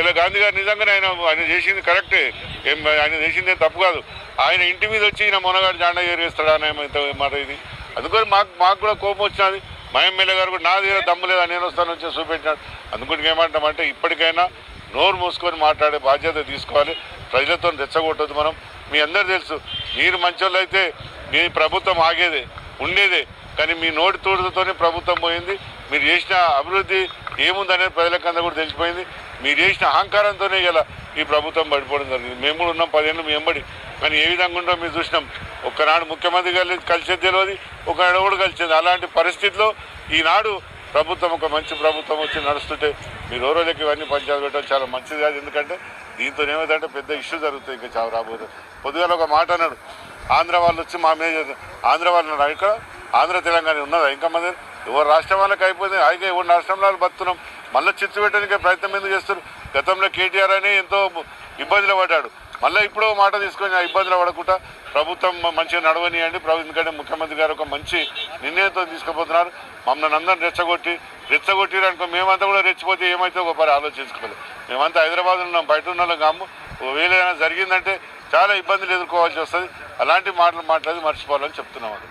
ఇలా గాంధీ గారు నిజంగానే ఆయన ఆయన చేసింది కరెక్టే. ఏం ఆయన చేసింది తప్పు కాదు. ఆయన ఇంటి మీద వచ్చి ఈయన మొనగాడు జాండా ఎగరేస్తాడా అనే ఇంత మాట ఇది. అందుకని మాకు మాకు కూడా కోపం వచ్చినది. మా ఎమ్మెల్యే గారు కూడా నా దగ్గర దమ్ము లేదా నేను వస్తాను వచ్చి చూపెట్టినాడు అందుకని ఏమంటామంటే ఇప్పటికైనా నోరు మూసుకొని మాట్లాడే బాధ్యత తీసుకోవాలి. ప్రజలతో రెచ్చగొట్టద్దు మనం. మీ అందరు తెలుసు మీరు మంచోళ్ళు అయితే మీ ప్రభుత్వం ఆగేదే ఉండేదే. కానీ మీ నోటి తోడుతోనే ప్రభుత్వం పోయింది. మీరు చేసిన అభివృద్ధి ఏముందనేది ప్రజలకంతా కూడా తెలిసిపోయింది. మీరు చేసిన అహంకారంతోనే ఇలా ఈ ప్రభుత్వం పడిపోవడం జరిగింది. మేము కూడా ఉన్నాం పదిహేను మేము కానీ ఏ విధంగా ఉండో మీరు చూసినాం. ఒకనాడు ముఖ్యమంత్రి గారు కలిసేది తెలియదు ఒకనాడు కూడా కలిసేది. అలాంటి పరిస్థితిలో ఈనాడు ప్రభుత్వం ఒక మంచి ప్రభుత్వం వచ్చి నడుస్తుంటే మీరు ఓ రోజులకి ఇవన్నీ పంచాయతీ పెట్టడం చాలా మంచిది కాదు. ఎందుకంటే దీంతో ఏమైందంటే పెద్ద ఇష్యూ జరుగుతుంది ఇంకా చాలా రాబోతుంది పొద్దుగాల ఒక మాట అన్నాడు. ఆంధ్ర వాళ్ళు వచ్చి మా మీద ఆంధ్ర వాళ్ళు అన్నాడు ఇక్కడ ఆంధ్ర తెలంగాణ ఉన్నదా? ఇంకా మంది ఎవరు రాష్ట్రం వాళ్ళకి అయిపోయింది? అయితే ఎవరు రాష్ట్రంలో వాళ్ళు బతున్నాం మళ్ళీ చిచ్చు పెట్టడానికి ప్రయత్నం ఎందుకు చేస్తారు? గతంలో కేటీఆర్ అని ఎంతో ఇబ్బందులు పడ్డాడు. మళ్ళీ ఇప్పుడు మాట తీసుకొని ఆ ఇబ్బందులు పడకుండా ప్రభుత్వం మంచిగా నడవనియండి. ప్రభు ఎందుకంటే ముఖ్యమంత్రి గారు ఒక మంచి నిర్ణయంతో తీసుకుపోతున్నారు. మమ్మల్ని అందరిని రెచ్చగొట్టి రెచ్చగొట్టిరు అనుకో మేమంతా కూడా రెచ్చిపోతే ఏమైతే ఒక పరి ఆలోచించుకోవాలి. మేమంతా హైదరాబాద్లో ఉన్నాం బయట ఉన్న వాళ్ళం కాము. ఒకవేళ జరిగిందంటే చాలా ఇబ్బందులు ఎదుర్కోవాల్సి వస్తుంది. అలాంటి మాటలు మాట్లాడి మర్చిపోవాలని చెప్తున్నాం అది.